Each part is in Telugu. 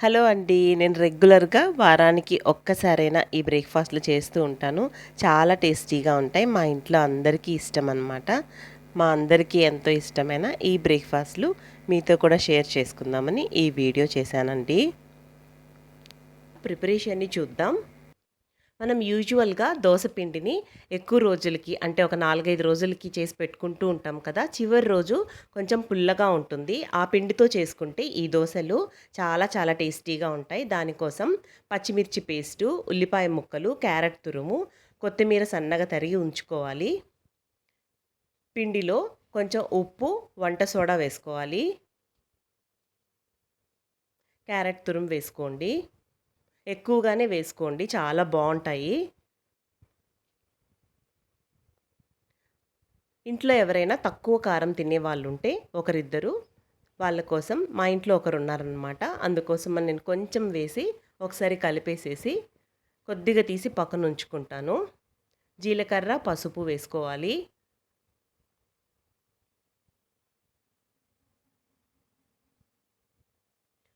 హలో అండి నేను రెగ్యులర్గా వారానికి ఒక్కసారైనా ఈ బ్రేక్ఫాస్ట్లు చేస్తూ ఉంటాను. చాలా టేస్టీగా ఉంటాయి. మా ఇంట్లో అందరికీ ఇష్టం అనమాట మా అందరికీ ఎంతో ఇష్టమైన ఈ బ్రేక్ఫాస్ట్లు మీతో కూడా షేర్ చేసుకుందామని ఈ వీడియో చేశానండి. ప్రిపరేషన్ని చూద్దాం. మనం యూజువల్గా దోశపిండిని ఎక్కువ రోజులకి అంటే ఒక నాలుగైదు రోజులకి చేసి పెట్టుకుంటూ ఉంటాం కదా. చివరి రోజు కొంచెం పుల్లగా ఉంటుంది. ఆ పిండితో చేసుకుంటే ఈ దోశలు చాలా చాలా టేస్టీగా ఉంటాయి. దానికోసం పచ్చిమిర్చి పేస్టు ఉల్లిపాయ ముక్కలు క్యారెట్ తురుము కొత్తిమీర సన్నగా తరిగి ఉంచుకోవాలి. పిండిలో కొంచెం ఉప్పు వంట సోడా వేసుకోవాలి. క్యారెట్ తురుము వేసుకోండి. ఎక్కువగానే వేసుకోండి. చాలా బాగుంటాయి. ఇంట్లో ఎవరైనా తక్కువ కారం తినే వాళ్ళు ఉంటే ఒకరిద్దరు వాళ్ళ కోసం మా ఇంట్లో ఒకరు ఉన్నారనమాట అందుకోసం నేను కొంచెం వేసి ఒకసారి కలిపేసేసి కొద్దిగా తీసి పక్కన ఉంచుకుంటాను జీలకర్ర పసుపు వేసుకోవాలి.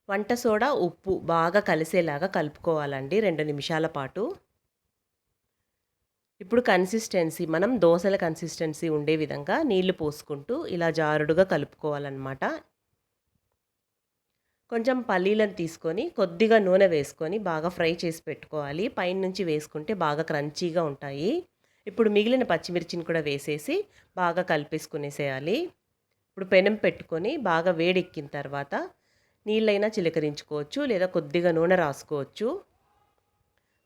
వంట సోడా ఉప్పు బాగా కలిసేలాగా కలుపుకోవాలండి రెండు నిమిషాల పాటు. ఇప్పుడు కన్సిస్టెన్సీ మనం దోశల కన్సిస్టెన్సీ ఉండే విధంగా నీళ్ళు పోసుకుంటూ ఇలా జారుడుగా కలుపుకోవాలన్నమాట. కొంచెం పల్లీలను తీసుకొని కొద్దిగా నూనె వేసుకొని బాగా ఫ్రై చేసి పెట్టుకోవాలి. పైన నుంచి వేసుకుంటే బాగా క్రంచీగా ఉంటాయి. ఇప్పుడు మిగిలిన పచ్చిమిర్చిని కూడా వేసేసి బాగా కలిపేసుకునేసేయాలి. ఇప్పుడు పెనం పెట్టుకొని బాగా వేడెక్కిన తర్వాత నీళ్ళైనా చిలకరించుకోవచ్చు లేదా కొద్దిగా నూనె రాసుకోవచ్చు.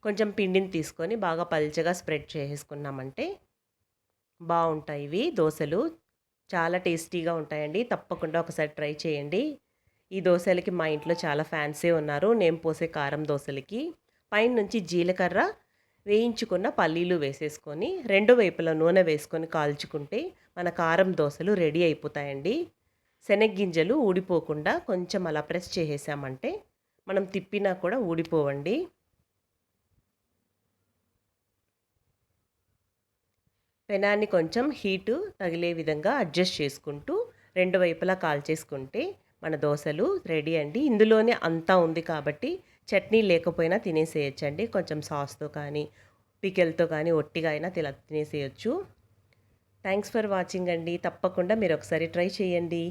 కొంచెం పిండిని తీసుకొని బాగా పల్చగా స్ప్రెడ్ చేసేసుకున్నామంటే బాగుంటాయి ఇవి దోశలు. చాలా టేస్టీగా ఉంటాయండి. తప్పకుండా ఒకసారి ట్రై చేయండి. ఈ దోశలకి మా ఇంట్లో చాలా ఫ్యాన్సే ఉన్నారు. నేను పోసే కారం దోశలకి. పైన నుంచి జీలకర్ర వేయించుకున్న పల్లీలు వేసేసుకొని రెండు వైపుల నూనె వేసుకొని కాల్చుకుంటే మన కారం దోశలు రెడీ అయిపోతాయండి. శనగ్గింజలు ఊడిపోకుండా కొంచెం అలా ప్రెస్ చేసేసామంటే మనం తిప్పినా కూడా ఊడిపోవండి. పెనాన్ని కొంచెం హీటు తగిలే విధంగా అడ్జస్ట్ చేసుకుంటూ రెండు వైపులా కాల్చేసుకుంటే మన దోశలు రెడీ అండి. ఇందులోనే అంతా ఉంది కాబట్టి చట్నీ లేకపోయినా తినేసేయచ్చండి. కొంచెం సాస్తో కానీ పికెల్తో కానీ ఒట్టిగా అయినా తిల తినేసేయచ్చు. థ్యాంక్స్ ఫర్ వాచింగ్ అండి. తప్పకుండా మీరు ఒకసారి ట్రై చేయండి.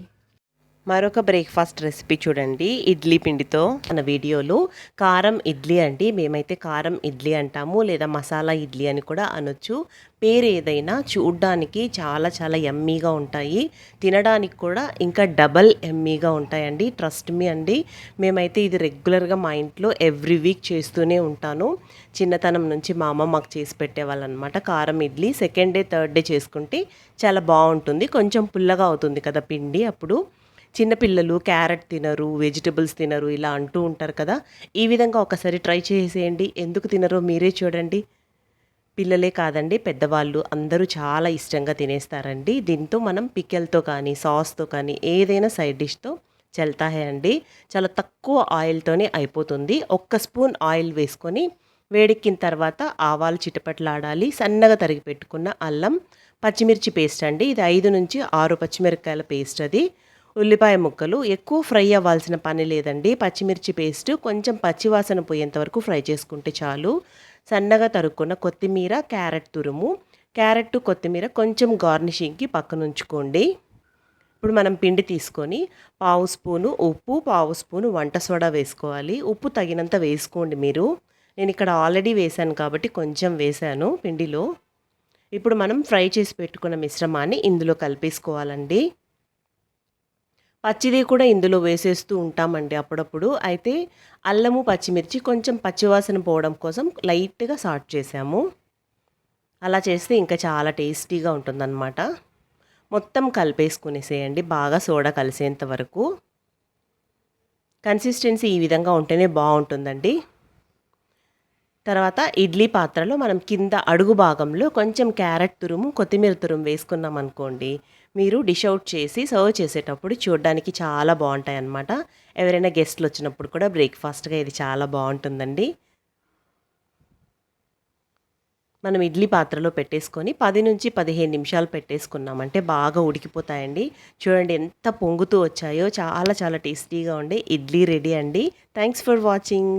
మరొక బ్రేక్ఫాస్ట్ రెసిపీ చూడండి. ఇడ్లీ పిండితో మన వీడియోలో. కారం ఇడ్లీ అండి. మేమైతే కారం ఇడ్లీ అంటాము. లేదా మసాలా ఇడ్లీ అని కూడా అనొచ్చు. పేరు ఏదైనా చూడ్డానికి చాలా చాలా ఎమ్మీగా ఉంటాయి. తినడానికి కూడా ఇంకా డబల్ ఎమ్మీగా ఉంటాయండి. ట్రస్ట్ మీ అండి. మేమైతే ఇది రెగ్యులర్గా మా ఇంట్లో ఎవ్రీ వీక్ చేస్తూనే ఉంటాను. చిన్నతనం నుంచి మా అమ్మ మాకు చేసి పెట్టేవాళ్ళనమాట. కారం idli. Second day third day చేసుకుంటే చాలా బాగుంటుంది. కొంచెం పుల్లగా అవుతుంది కదా పిండి అప్పుడు. చిన్నపిల్లలు క్యారెట్ తినరు వెజిటబుల్స్ తినరు ఇలా అంటూ ఉంటారు కదా. ఈ విధంగా ఒకసారి ట్రై చేసేయండి. ఎందుకు తినరో మీరే చూడండి. పిల్లలే కాదండి పెద్దవాళ్ళు అందరూ చాలా ఇష్టంగా తినేస్తారండి. దీంతో మనం పికెల్తో కానీ సాస్తో కానీ ఏదైనా సైడ్ డిష్తో చల్తాహే అండి. చాలా తక్కువ ఆయిల్తోనే అయిపోతుంది. ఒక్క స్పూన్ ఆయిల్ వేసుకొని వేడెక్కిన తర్వాత ఆవాలు చిటపట్లాడాలి. సన్నగా తరిగి పెట్టుకున్న అల్లం పచ్చిమిర్చి పేస్ట్ అండి. ఇది ఐదు నుంచి ఆరు పచ్చిమిరపకాయల పేస్ట్ అది. ఉల్లిపాయ ముక్కలు ఎక్కువ ఫ్రై అవ్వాల్సిన పని లేదండి. పచ్చిమిర్చి పేస్ట్ కొంచెం పచ్చివాసన పోయేంత వరకు ఫ్రై చేసుకుంటే చాలు. సన్నగా తరుక్కున్న కొత్తిమీర క్యారెట్ తురుము. క్యారెట్ కొత్తిమీర కొంచెం గార్నిషింగ్కి పక్కన ఉంచుకోండి ఇప్పుడు మనం పిండి తీసుకొని పావు స్పూను ఉప్పు పావు స్పూను వంట సోడా వేసుకోవాలి. ఉప్పు తగినంత వేసుకోండి మీరు. నేను ఇక్కడ ఆల్రెడీ వేశాను కాబట్టి కొంచెం వేశాను పిండిలో. ఇప్పుడు మనం ఫ్రై చేసి పెట్టుకున్న మిశ్రమాన్ని ఇందులో కలిపేసుకోవాలండి. పచ్చిది కూడా ఇందులో వేసేస్తూ ఉంటామండి అప్పుడప్పుడు. అయితే అల్లము పచ్చిమిర్చి కొంచెం పచ్చివాసన పోవడం కోసం లైట్గా సాట్ చేసాము. అలా చేస్తే ఇంకా చాలా టేస్టీగా ఉంటుందన్నమాట. మొత్తం కలిపేసుకునేసేయండి. బాగా సోడా కలిసేంత వరకు. కన్సిస్టెన్సీ ఈ విధంగా ఉంటేనే బాగుంటుందండి. తర్వాత ఇడ్లీ పాత్రలో మనం కింద అడుగు భాగంలో కొంచెం క్యారెట్ తురుము కొత్తిమీర తురుము వేసుకున్నాం అనుకోండి మీరు డిష్ అవుట్ చేసి సర్వ్ చేసేటప్పుడు చూడడానికి చాలా బాగుంటాయి అన్నమాట ఎవరైనా గెస్ట్లు వచ్చినప్పుడు కూడా బ్రేక్ఫాస్ట్గా ఇది చాలా బాగుంటుందండి. మనం ఇడ్లీ పాత్రలో పెట్టేసుకొని పది నుంచి పదిహేను నిమిషాలు పెట్టేసుకున్నామంటే బాగా ఉడికిపోతాయండి. చూడండి ఎంత పొంగుతూ వచ్చాయో చాలా చాలా టేస్టీగా ఉండే ఇడ్లీ రెడీ అండి. Thanks for watching